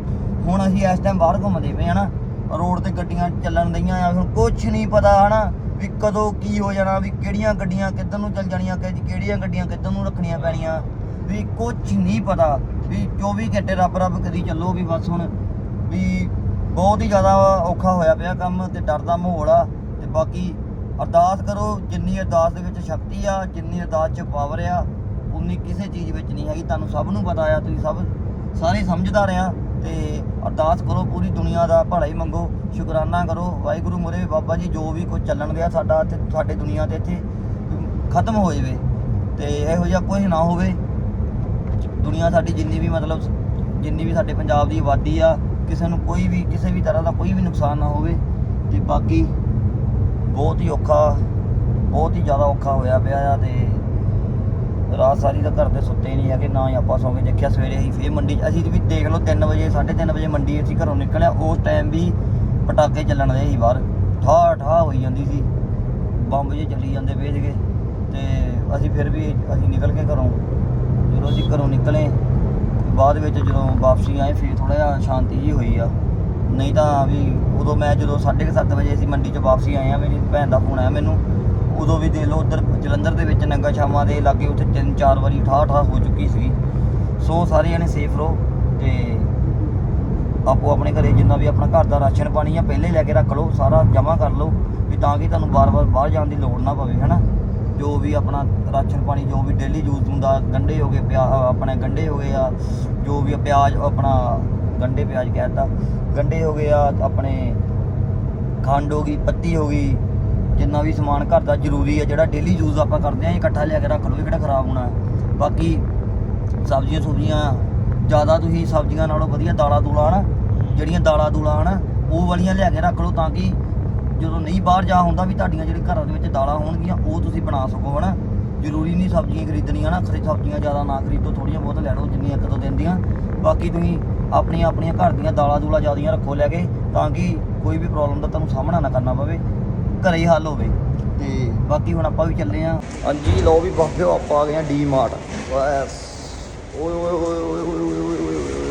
ਹੁਣ ਅਸੀਂ ਇਸ ਟਾਈਮ ਬਾਹਰ ਘੁੰਮਦੇ ਪਏ ਹਨਾ ਰੋਡ ਤੇ ਗੱਡੀਆਂ ਚੱਲਣ ਦਈਆਂ ਆ, ਹੁਣ ਕੁਝ ਨਹੀਂ ਪਤਾ ਹਨਾ, ਵੀ ਕਦੋਂ ਕੀ ਹੋ ਜਾਣਾ, ਵੀ ਕਿਹੜੀਆਂ ਗੱਡੀਆਂ ਕਿੱਧਰ ਨੂੰ ਚੱਲ ਜਾਣੀਆਂ ਕਿਹੜੀਆਂ ਗੱਡੀਆਂ ਕਿੱਧਰ ਨੂੰ ਰੱਖਣੀਆਂ ਪੈਣੀਆਂ। ਵੀ ਕੁਝ ਨਹੀਂ ਪਤਾ, ਵੀ 24 ਘੰਟੇ ਰੱਬ ਰੱਬ ਕਰੀ ਚੱਲੋ ਵੀ ਬਸ ਹੁਣ, ਵੀ ਬਹੁਤ ਹੀ ਜ਼ਿਆਦਾ ਔਖਾ ਹੋਇਆ ਪਿਆ ਕੰਮ ਤੇ ਡਰ ਦਾ ਮਾਹੌਲ ਆ ਤੇ ਬਾਕੀ ਅਰਦਾਸ ਕਰੋ, ਜਿੰਨੀ ਅਰਦਾਸ ਦੇ ਵਿੱਚ ਸ਼ਕਤੀ ਆ, ਜਿੰਨੀ ਅਰਦਾਸ 'ਚ ਪਾਵਰ ਆ, ਉਨੀ ਕਿਸੇ ਚੀਜ਼ ਵਿੱਚ ਨਹੀਂ ਹੈਗੀ। ਤੁਹਾਨੂੰ ਸਭ ਨੂੰ ਪਤਾ ਆ, ਤੁਸੀਂ ਸਭ ਸਾਰੇ ਸਮਝਦਾਰ ਆ ਤੇ ਅਰਦਾਸ ਕਰੋ, ਪੂਰੀ ਦੁਨੀਆ ਦਾ ਭਲਾ ਹੀ ਮੰਗੋ, ਸ਼ੁਕਰਾਨਾ ਕਰੋ। ਵਾਹਿਗੁਰੂ ਮੁਰੇ ਬਾਬਾ ਜੀ, ਜੋ ਵੀ ਕੁਝ ਚੱਲਣ ਗਿਆ ਸਾਡਾ ਤੇ ਸਾਡੇ ਦੁਨੀਆ ਤੇ ਇੱਥੇ ਖਤਮ ਹੋ ਜਾਵੇ ਤੇ ਇਹੋ ਜਿਹਾ ਕੁਝ ਨਾ ਹੋਵੇ। ਦੁਨੀਆ ਸਾਡੀ ਜਿੰਨੀ ਵੀ ਮਤਲਬ ਜਿੰਨੀ ਵੀ ਸਾਡੇ ਪੰਜਾਬ ਦੀ ਆਬਾਦੀ ਆ ਕਿਸੇ ਨੂੰ ਕੋਈ ਵੀ, ਕਿਸੇ ਵੀ ਤਰ੍ਹਾਂ ਦਾ ਕੋਈ ਵੀ ਨੁਕਸਾਨ ਨਾ ਹੋਵੇ ਤੇ ਬਾਕੀ ਬਹੁਤ ਹੀ ਔਖਾ, ਬਹੁਤ ਹੀ ਜ਼ਿਆਦਾ ਔਖਾ ਹੋਇਆ ਪਿਆ ਆ ਤੇ ਰਾਤ ਸਾਰੀ ਤਾਂ ਘਰ ਦੇ ਸੁੱਤੇ ਨਹੀਂ ਹੈਗੇ, ਨਾ ਹੀ ਆਪਾਂ ਸੌਂ ਕੇ ਦੇਖਿਆ ਸਵੇਰੇ ਅਸੀਂ ਫੇਰ ਮੰਡੀ, ਅਸੀਂ ਵੀ ਦੇਖ ਲਓ 3 ਵਜੇ 3:30 ਵਜੇ ਮੰਡੀ ਅਸੀਂ ਘਰੋਂ ਨਿਕਲਿਆ, ਉਸ ਟਾਈਮ ਵੀ ਪਟਾਕੇ ਚੱਲਣ ਦੇ ਸੀ ਬਾਹਰ। ਠਾ ਠਾ ਹੋਈ ਜਾਂਦੀ ਸੀ। ਬੰਬ ਜੇ ਚੱਲੀ ਜਾਂਦੇ ਪਏ ਸੀਗੇ ਤੇ ਅਸੀਂ ਫਿਰ ਵੀ ਅਸੀਂ ਨਿਕਲ ਕੇ ਘਰੋਂ। ਜਦੋਂ ਅਸੀਂ ਘਰੋਂ ਨਿਕਲੇ ਬਾਅਦ ਵਿੱਚ ਜਦੋਂ ਵਾਪਸੀ ਆਏ, ਫਿਰ ਥੋੜਾ ਜਿਹਾ ਸ਼ਾਂਤੀ ਜੀ ਹੋਈ ਆ। ਨਹੀਂ ਤਾਂ ਵੀ ਉਦੋਂ ਮੈਂ ਜਦੋਂ 7:30 ਵਜੇ ਅਸੀਂ ਮੰਡੀ 'ਚ ਵਾਪਸੀ ਆਏ ਆ, ਮੇਰੀ ਭੈਣ ਦਾ ਫੋਨ ਆਇਆ ਮੈਨੂੰ। ਉਦੋਂ ਵੀ ਦੇਖ ਲਓ ਉਧਰ ਜਲੰਧਰ ਦੇ ਵਿੱਚ ਨੰਗਾ ਛਾਵਾਂ ਦੇ ਲਾਗੇ ਉੱਥੇ ਤਿੰਨ ਚਾਰ ਵਾਰੀ ਠਾਹ ਠਾਹ ਹੋ ਚੁੱਕੀ ਸੀਗੀ। ਸੋ ਸਾਰੇ ਜਣੇ ਸੇਫ ਰਹੋ ਤੇ ਆਪੋ ਆਪਣੇ ਘਰੇ ਜਿੰਨਾ ਵੀ ਆਪਣਾ ਘਰ ਦਾ ਰਾਸ਼ਨ ਪਾਣੀ ਆ, ਪਹਿਲੇ ਲੈ ਕੇ ਰੱਖ ਲਓ, ਸਾਰਾ ਜਮ੍ਹਾਂ ਕਰ ਲਓ, ਵੀ ਤਾਂ ਕਿ ਤੁਹਾਨੂੰ ਵਾਰ-ਵਾਰ ਬਾਹਰ ਜਾਣ ਦੀ ਲੋੜ ਨਾ ਪਵੇ, ਹੈਨਾ? ਜੋ ਵੀ ਆਪਣਾ ਰਾਸ਼ਨ ਪਾਣੀ ਜੋ ਵੀ ਡੇਲੀ ਯੂਜ਼ ਹੁੰਦਾ ਗੰਡੇ ਹੋ ਗਏ, ਪਿਆ ਆਪਣੇ ਗੰਡੇ ਹੋ ਗਏ ਆ, ਜੋ ਵੀ ਪਿਆਜ਼, ਆਪਣਾ ਗੰਡੇ ਪਿਆਜ਼ ਕਹਿਤਾ ਗੰਡੇ ਹੋ ਗਏ ਆ, ਆਪਣੇ ਖੰਡ ਹੋ ਗਈ, ਪੱਤੀ ਹੋ ਗਈ, ਜਿੰਨਾ ਵੀ ਸਮਾਨ ਘਰ ਦਾ ਜ਼ਰੂਰੀ ਹੈ ਜਿਹੜਾ ਡੇਲੀ ਯੂਜ਼ ਆਪਾਂ ਕਰਦੇ ਆਂ ਇਕੱਠਾ ਲਿਆ ਕੇ ਰੱਖ ਲਓ, ਇਹ ਕਿਹੜਾ ਖਰਾਬ ਹੋਣਾ। ਬਾਕੀ ਸਬਜ਼ੀਆਂ ਸੁਬਜ਼ੀਆਂ, ਜ਼ਿਆਦਾ ਤੁਸੀਂ ਸਬਜ਼ੀਆਂ ਨਾਲੋਂ ਵਧੀਆ ਦਾਲਾਂ ਦੂਲਾਂ ਹਨਾ, ਜਿਹੜੀਆਂ ਦਾਲਾਂ ਦੂਲਾਂ ਹਨਾ, ਉਹ ਵਾਲੀਆਂ ਲਿਆ ਕੇ ਰੱਖ ਲਓ ਤਾਂ ਕਿ ਜਦੋਂ ਨਹੀਂ ਬਾਹਰ ਜਾ ਹੁੰਦਾ ਵੀ ਤੁਹਾਡੀਆਂ ਜਿਹੜੇ ਘਰਾਂ ਦੇ ਵਿੱਚ ਦਾਲਾਂ ਹੋਣਗੀਆਂ ਉਹ ਤੁਸੀਂ ਬਣਾ ਸਕੋ ਹਨਾ ਜ਼ਰੂਰੀ ਨਹੀਂ ਸਬਜ਼ੀਆਂ ਖਰੀਦਣੀਆਂ ਨਾ ਖਰੀਦ ਸਬਜ਼ੀਆਂ ਜ਼ਿਆਦਾ ਨਾ ਖਰੀਦੋ ਥੋੜੀਆਂ ਬਹੁਤ ਲੈ ਲਓ ਜਿੰਨੀਆਂ ਇੱਕ ਦੋ ਦਿਨ ਦੀਆਂ ਬਾਕੀ ਤੁਸੀਂ ਆਪਣੀਆਂ ਆਪਣੀਆਂ ਘਰ ਦੀਆਂ ਦਾਲਾਂ ਦੂਲਾ ਜ਼ਿਆਦੀਆਂ ਰੱਖੋ ਲੈ ਕੇ ਤਾਂ ਕਿ ਕੋਈ ਵੀ ਪ੍ਰੋਬਲਮ ਦਾ ਤੁਹਾਨੂੰ ਸਾਹਮਣਾ ਨਾ ਕਰਨਾ ਪਵੇ ਘਰੇ ਹੀ ਹੱਲ ਹੋਵੇ ਤੇ ਬਾਕੀ ਹੁਣ ਆਪਾਂ ਵੀ ਚੱਲੇ ਆਂ ਹਾਂਜੀ ਲਓ ਵੀ ਬਾਬਿਓ ਆਪਾਂ ਆ ਗਏ ਆਂ ਡੀ ਮਾਰਟ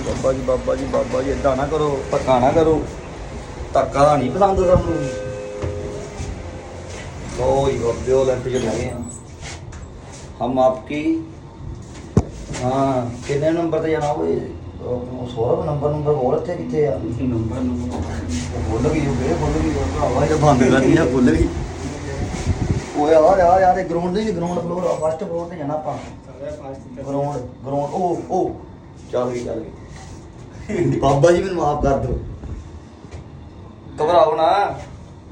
ਬਾਬਾ ਜੀ ਬਾਬਾ ਜੀ ਬਾਬਾ ਜੀ ਇਦਾਂ ਨਾ ਕਰੋ ਧੱਕਾ ਨਾ ਕਰੋ ਧੱਕਾ ਨਹੀਂ ਪਸੰਦ ਸਾਨੂੰ ਬਾਬਿਓ ਲੈਂਪ ਚ ਲੱਗੇ ਆਂ ਹਮ ਆਪਕੀ ਹਾਂ ਕਿੰਨੇ ਨੰਬਰ ਤੇ ਜਾਣਾ ਓਏ ਉਹ ਸੌਰਵ ਨੰਬਰ ਨੰਬਰ ਹੋਰ ਇੱਥੇ ਕਿੱਥੇ ਆ? ਨੰਬਰ ਨੰਬਰ ਖੁੱਲ ਗਈ ਉਹ ਖੁੱਲ ਗਈ? ਉਹ ਭਰਾਵਾ ਇਹ ਬੰਦ ਕਰਦੀ ਆ ਖੁੱਲ ਗਈ। ਓਏ ਆ ਯਾਰ ਯਾਰ ਇਹ ਗਰਾਊਂਡ ਦੇ ਗਰਾਊਂਡ ਫਲੋਰ ਆ ਫਸਟ ਫਲੋਰ ਤੇ ਜਾਣਾ ਆਪਾਂ। ਗਰਾਊਂਡ ਗਰਾਊਂਡ ਉਹ ਉਹ ਚੱਲ ਗਈ ਚੱਲ ਗਈ। ਬਾਬਾ ਜੀ ਮੈਨੂੰ ਮਾਫ ਕਰ ਦਿਓ। ਘਬਰਾਓ ਨਾ।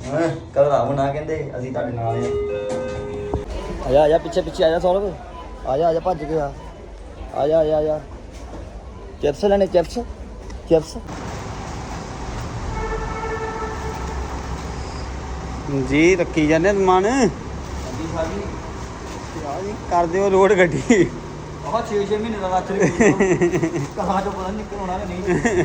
ਹਾਂ? ਘਬਰਾਓ ਨਾ ਕਹਿੰਦੇ ਅਸੀਂ ਤੁਹਾਡੇ ਨਾਲ ਆ। ਆ ਜਾ ਆ ਜਾ ਪਿੱਛੇ ਪਿੱਛੇ ਆ ਜਾ ਸੌਰਵ। ਆ ਜਾ ਆ ਜਾ ਭੱਜ ਕੇ ਆ। ਆ ਜਾ ਆ ਜਾ ਆ ਜਾ। ਚਿਪਸ ਲੈਣੇ ਚਿਪਸ? ਚਿਪਸ? ਜੀ ਰੱਖੀ ਜਾਂਦੇ ਮਨ ਕਰ ਦਿਓ ਰੋਡ ਗੱਡੀ। ਆਹ 6-6 ਮਹੀਨੇ ਦਾ ਰੱਖ ਲਈ ਕਹਾਂ ਤੋਂ ਪਤਾ ਨਿਕਲ ਹੋਣਾ ਕਿ ਨਹੀਂ।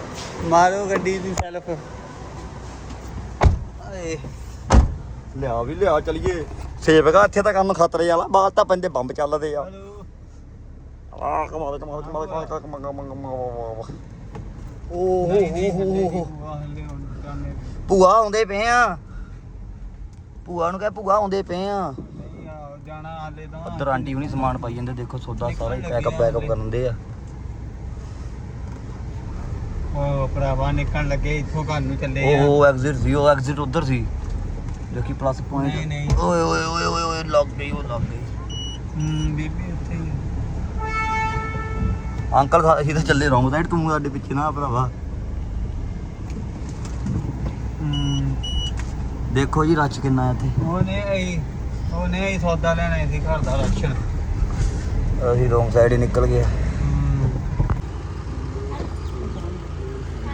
ਮਾਰੋ ਗੱਡੀ ਦੀ ਸੈਲਫ ਆਏ। ਲਿਆ ਵੀ ਲਿਆ ਚਲੀਏ। ਸੇਵਕਾ ਇੱਥੇ ਤਾਂ ਕੰਮ ਖਤਰੇ ਵਾਲਾ। ਬਾਅਦ ਤਾਂ ਪੈਂਦੇ ਬੰਬ ਚੱਲਦੇ ਆ। ਆ ਕਮਾਲ ਕਮਾਲ ਕਮਾਲ ਕਮਾਲ ਕਮਾਲ ਕਮਾਲ ਓ ਹੋ ਭੂਆ ਆਉਂਦੇ ਪਏ ਆ। ਭੂਆ ਨੂੰ ਕਹੇ ਭੂਆ ਆਉਂਦੇ ਪਏ ਆ। ਜਾਣਾ ਹਾਲੇ ਤਾਂ। ਆਂਟੀ ਵੀ ਨਹੀਂ ਸਮਾਨ ਪਾਈ ਜਾਂਦੇ ਦੇਖੋ ਸੌਦਾ ਸਾਰਾ ਹੀ ਪੈਕਅਪ ਪੈਕਅਪ ਕਰਨ ਦੇ ਆ। ਉਹ ਭਰਾਵਾ ਨਿਕਲਣ ਲੱਗੇ ਇੱਥੋਂ ਘਰ ਨੂੰ ਚੱਲੇ ਆ। ਉਹ ਐਗਜ਼ਿਟ ਸੀ ਉਹ ਐਗਜ਼ਿਟ ਉਧਰ ਸੀ ਦੇਖੀ ਪਲੱਸ ਨਹੀਂ, ਪੁਆਇੰਟ ਨਹੀਂ। ਓਏ ਓਏ ਓਏ ਓਏ ਓਏ ਲੱਗ ਗਈ ਉਹ ਲੱਗ ਗਈ। ਹੂੰ ਬੀਬੀ ਉੱਥੇ ਹੀ ਅੰਕਲ ਖਾ- ਅਸੀਂ ਤਾਂ ਚੱਲੇ ਰੋਂਗ ਸਾਈਡ ਤੂੰ ਸਾਡੇ ਪਿੱਛੇ ਨਾ ਭਰਾਵਾ। ਹੂੰ। ਦੇਖੋ ਜੀ ਰੱਛ ਕਿੰਨਾ ਹੈ ਇੱਥੇ। ਉਹਨੇ ਆਈ ਉਹਨੇ ਆਈ ਸੌਦਾ ਲੈਣਾ ਸੀ ਘਰ ਦਾ ਰਾਸ਼ਨ। ਅਸੀਂ ਰੋਂਗ ਸਾਈਡ ਹੀ ਨਿਕਲ ਗਏ।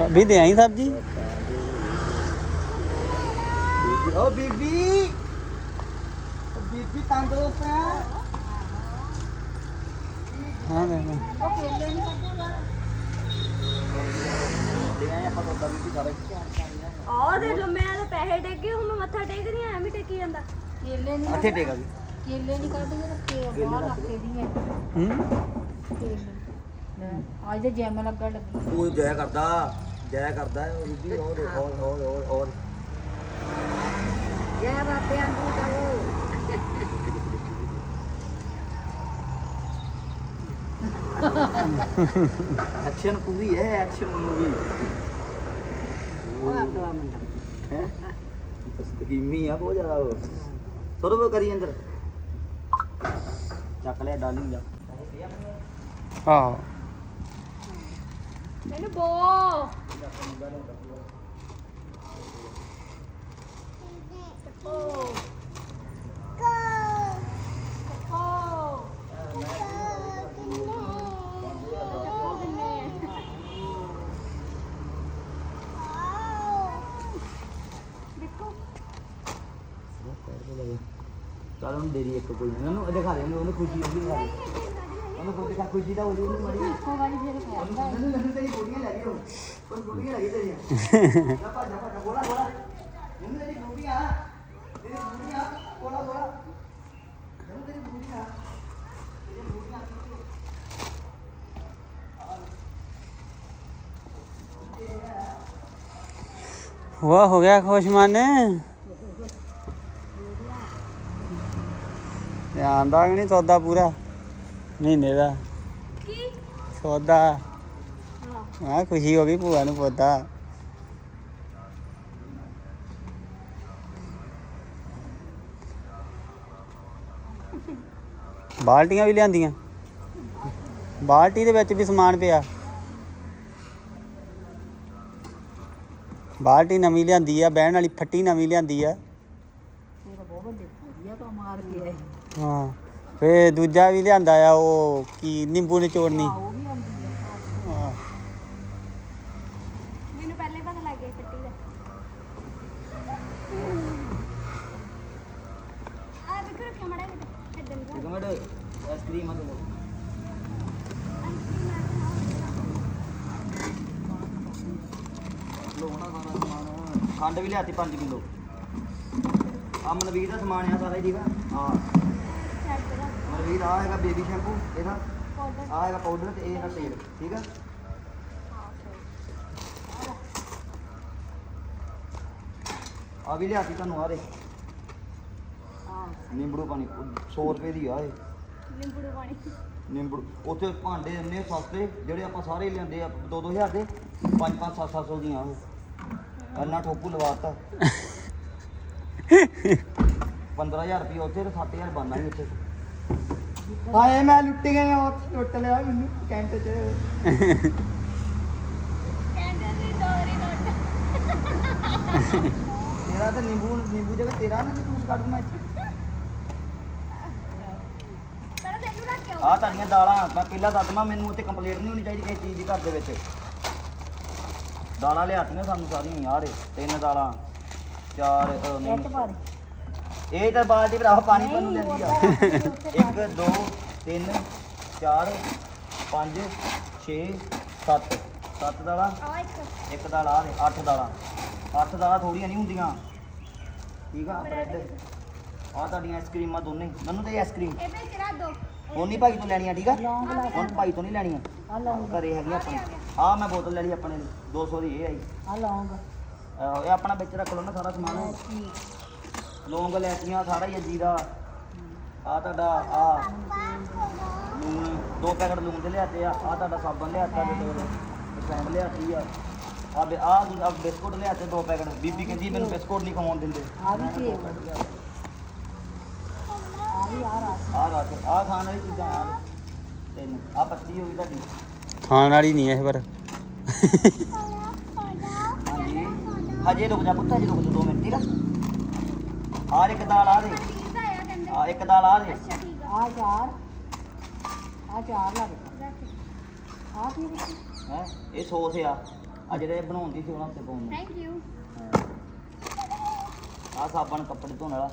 ਵੀ ਦੇ ਆਈ ਸਬਜੀ ਓ ਬੀਬੀ। ਬੀਬੀ ਤੰਦਰੁਸਤ ਆ ਹਾਂ ਦੇ ਦੇ। ਲੈ ਆਏ ਆਪਾਂ ਤਾਂ ਬੀਬੀ ਸਾਰਾ ਆਹ ਦੇ ਲੋ ਮੈਂ ਤਾਂ ਪੈਸੇ ਡੇਗੇ ਹੁਣ ਮੈਂ ਮੱਥਾ ਟੇਕ ਰਹੀ ਐਵੇਂ ਟੇਕੀ ਜਾਂਦਾ। ਕੇਲੇ ਨਹੀਂ ਅੱਠੇ ਟੇਕਾ ਵੀ ਕੇਲੇ ਨਹੀਂ ਕੱਢ ਕੇ ਰੱਖੇ ਆ ਬਾਹਰ ਰੱਖੇ ਦੀ ਹੈ। ਹੂੰ? ਕੇਲੇ। ਅੱਜ ਤੇ ਜੈਮ ਲੱਗਣ ਲੱਗੀ। ਉਹ ਜੈ ਕਰਦਾ। ਜੈ ਕਰਦਾ ਹੈ ਉਹ ਬੀਬੀ ਹੋਰ ਹੋਰ ਹੋਰ ਹੋਰ ਹੋਰ ਜੈ ਬਾਬਿਆਂ ਨੂੰ ਕਹੋ ਐਕਸ਼ਨ ਪੂਰੀ ਹੈ ਐਕਸ਼ਨ ਮੂਵੀ ਉਹ ਆਪਣਾ ਮੁੰਡਾ। ਹੈ? ਧੀਮੀ ਆ ਬਹੁਤ ਜ਼ਿਆਦਾ ਉਹ। ਸਰਵ ਕਰੀ ਅੰਦਰ। ਚੱਕ ਲਿਆ ਡਾਲੀ ਦਾ ਆਹੋ ਮੈਨੂੰ ਬੋ। ਉਹਨੂੰ ਦੇ ਦੀ ਇੱਕ ਕੋਈ ਨਾ ਉਹਨੂੰ ਦਿਖਾ ਦੇ ਉਹਨੂੰ ਉਹਨੂੰ ਖੁਸ਼ੀ ਹੁੰਦੀ ਦਿਖਾ ਦੇ। ਉਹਨੂੰ ਕੋਈ ਦਿਖਾ ਖੁਸ਼ੀ ਦਾ ਉਹਦੀ ਉਹਨੂੰ ਮੜੀ। ਉਹਨੂੰ ਮੈਨੂੰ ਤੇਰੀ ਗੋਲੀਆਂ ਲੈ ਗਈ ਉਹ ਕੋਈ ਗੋਲੀਆਂ ਲੈ ਗਈ ਤੇਰੀਆਂ। ਜਾ ਭੱਜ ਜਾ ਭੱਜ ਬੋਲਾ ਬੋਲਾ ਮੈਨੂੰ ਤੇਰੀ ਗੋਲੀਆਂ ਤੇਰੀ ਗੋਲੀਆਂ ਬੋਲਾ ਬੋਲਾ ਮੈਨੂੰ ਤੇਰੀ ਗੋਲੀਆਂ ਵਾਹ ਹੋ ਗਿਆ ਖੁਸ਼ ਮਨ। ਧਿਆਨ ਕਿ ਨਹੀਂ ਸੌਦਾ ਪੂਰਾ? ਮਹੀਨੇ ਦਾ। ਕੀ? ਸੌਦਾ। ਹਾਂ। ਹਾਂ ਖੁਸ਼ੀ ਹੋ ਗਈ ਭੂਆ ਨੂੰ ਪਤਾ ਬਾਲਟੀਆਂ ਵੀ ਲਿਆਂਦੀਆਂ। ਬਾਲਟੀ ਦੇ ਵਿੱਚ ਵੀ ਸਮਾਨ ਪਿਆ। ਬਾਲਟੀ ਨਵੀਂ ਲਿਆਂਦੀ ਆ ਬਹਿਣ ਵਾਲੀ ਫੱਟੀ ਨਵੀਂ ਲਿਆਂਦੀ ਆ। ਤੇਰਾ ਬਹੁਤ ਵੱਡੇ ਵਧੀਆ ਕਾ ਮਾਰ ਕੇ ਆਏ। ਹਾਂ ਫੇ ਦੂਜਾ ਵੀ ਲਿਆਂਦਾ ਆ ਉਹ ਕੀ ਨਿੰਬੂ ਨਿਚੋੜਨੀ। ਉਹ ਵੀ ਆਉਂਦੀ ਹੈ ਹਾਂ। ਮੈਨੂੰ ਪਹਿਲੇ ਪਤਾ ਲੱਗ ਗਿਆ ਕੱਟੀ ਦਾ। ਆ ਵੇਖੋ ਰੱਖਿਆ ਮੜਾ ਕਿੱਦਾਂ ਇੱਕ ਮਿੰਟ ਆਈਸਕ੍ਰੀਮ ਆ ਦੋ ਲੋਣਾ ਸਾਰਾ ਸਮਾਨ। ਖੰਡ ਵੀ ਲਿਆਤੀ 5 ਕਿਲੋ। ਆ ਮਨਵੀਰ ਦਾ ਸਮਾਨ ਆ ਸਾਰਾ ਹੀ ਠੀਕ ਆ? ਹਾਂ। ਮਨਵੀਰ ਆ ਹੈਗਾ ਬੇਬੀ ਸ਼ੈਂਪੂ ਇਹਦਾ। ਆ ਹੈਗਾ ਪਾਊਡਰ ਤੇ ਇਹ ਹੈਗਾ ਤੇਲ ਠੀਕ ਆ? ਆ ਵੀ ਲਿਆਤੀ ਤੁਹਾਨੂੰ ਆ ਦੇ ਨਿੰਬੜੂ ਪਾਣੀ 100 ਰੁਪਏ ਦੀ ਆ ਇਹ। ਨਿੰਬੂ ਪਾਣੀ। ਨਿੰਬੂ ਉੱਥੇ ਭਾਂਡੇ ਇੰਨੇ ਸਸਤੇ ਜਿਹੜੇ ਆਪਾਂ ਸਾਰੇ ਲਿਆਂਦੇ ਆ 2-2000 ਦੇ 5-5 7-700 ਦੀਆਂ ਉਹ। ਇੰਨਾ ਠੋਕੂ ਲਵਾਤਾ। 15000 ਰੁਪਏ ਉੱਥੇ ਤੇ 7000 ਬਣਨਾ ਹੀ ਉੱਥੇ। ਹਾਏ ਮੈਂ ਲੁੱਟ ਗਿਆ ਉੱਥੇ ਲੁੱਟ ਲਿਆ ਮੈਨੂੰ ਕੈਂਟ 'ਚ। ਕਹਿੰਦੇ ਸੀ ਦੋਰੀ ਨੋਟ ਤੇਰਾ ਤਾਂ ਨਿੰਬੂ ਨਿੰਬੂ ਜਗ੍ਹਾ ਤੇਰਾ ਨਾ ਜੂਸ ਕੱਢਣਾ ਇੱਥੇ ਪਹਿਲਾਂ ਤੈਨੂੰ ਰੱਖ ਕੇ ਆ ਤੁਹਾਡੀਆਂ ਦਾਲਾਂ ਮੈਂ ਪਹਿਲਾਂ ਦੱਸਦਾ ਮੈਨੂੰ ਉੱਥੇ ਕੰਪਲੀਟ ਨਹੀਂ ਹੋਣੀ ਚਾਹੀਦੀ ਕਿਸੇ ਚੀਜ਼ ਦੀ ਘਰ ਦੇ ਵਿੱਚ। ਦਾਲਾਂ ਲਿਆਤੀਆਂ ਸਾਨੂੰ ਸਾਰੀਆਂ ਯਾਰ ਤਿੰਨ ਦਾਲਾਂ ਚਾਰ ਅਹ, ਨਹੀਂ, ਇਹ ਤਾਂ ਬਾਲਟੀ ਭਰਾ ਪਾਣੀ ਭਰਨ ਲੈਂਦੀ ਆ। 1 2 3 4 5 6 7 7 ਦਾਲਾਂ ਇੱਕ। ਦਾਲ ਆ ਦੇ 8 ਦਾਲਾਂ। 8 ਦਾਲਾਂ ਥੋੜੀਆਂ ਨਹੀਂ ਹੁੰਦੀਆਂ। ਠੀਕ ਆ ਬ੍ਰੈਡ ਆ ਤੁਹਾਡੀਆਂ ਆਈਸਕ੍ਰੀਮਾਂ ਦੋਨੇ। ਮੈਨੂੰ ਤੇ ਆਈਸਕ੍ਰੀਮ ਇਹ ਵਿੱਚ ਰੱਖ ਦੋ। ਹੁਣ ਨਹੀਂ ਭਾਈ ਤੋਂ ਲੈਣੀਆਂ ਠੀਕ ਆ? ਹੁਣ ਭਾਈ ਤੋਂ ਨਹੀਂ ਲੈਣੀਆਂ। ਘਰੇ ਹੈਗੀਆਂ ਆਪਣੇ ਆ ਮੈਂ ਬੋਤਲ ਲੈ ਲਈ ਆਪਣੇ ਲਈ। 200 ਦੀ ਇਹ ਆਈ। ਆ ਲੌਂਗ ਆਹੋ, ਇਹ ਆਪਣਾ ਵਿੱਚ ਰੱਖ ਲਓ ਨਾ ਸਾਰਾ ਸਮਾਨ। ਲੌਂਗ ਲੈਤੀਆਂ ਸਾਰਾ ਹੀ ਆ। ਜੀਰਾ ਆ ਤੁਹਾਡਾ ਆ। ਲੂਣ ਦੋ ਪੈਕਟ ਲੂਣ ਦੇ ਲਿਆਤੇ ਆ। ਆ ਤੁਹਾਡਾ ਸਾਬਣ ਲਿਆਤਾ ਤੇ ਸੈਂਡ ਲਿਆਤੀ ਆ। ਆ ਬੇ ਆ ਆ ਬਿਸਕੁਟ ਲਿਆਤੇ ਦੋ ਪੈਕਟ। ਬੀਬੀ ਕਹਿੰਦੀ ਮੈਨੂੰ ਬਿਸਕੁਟ ਨਹੀਂ ਖਵਾਉਣ ਦਿੰਦੇ। ਆ ਵੀ ਸੇਬ ਆ ਵੀ ਆ ਰਸ ਆ ਖਾਣ ਵਾਲੀ ਚੀਜ਼ਾਂ ਆ। ਤਿੰਨ। ਆ ਪੱਤੀ ਹੋ ਗਈ ਤੁਹਾਡੀ। ਖਾਣ ਵਾਲੀ ਨਹੀਂ ਹੈ ਪਰ ਹਾਂਜੀ। ਹਜੇ ਰੁਕ ਜਾ ਪੁੱਤ ਹਜੇ ਰੁਕ ਜਾ ਦੋ ਮਿੰਟ ਠੀਕ ਆ? ਆ ਇੱਕ ਦਾਲ ਆ ਦੇ। ਆ ਇੱਕ ਦਾਲ ਆ ਦੇ। ਆ। ਚਾਰ। ਆ ਚਾਰ ਲੱਗ ਆ ਕੀ ਵਿੱਚ ਹੈ? ਇਹ ਸੌਸ ਆ। ਆ ਜਿਹੜੇ ਬਣਾਉਂਦੀ ਸੀ ਉਹਨਾਂ ਤੇ ਪਾਉਣ ਨੂੰ ਥੈਂਕ ਯੂ ਆ ਸਾਬਣ ਕੱਪੜੇ ਧੋਣ ਵਾਲਾ।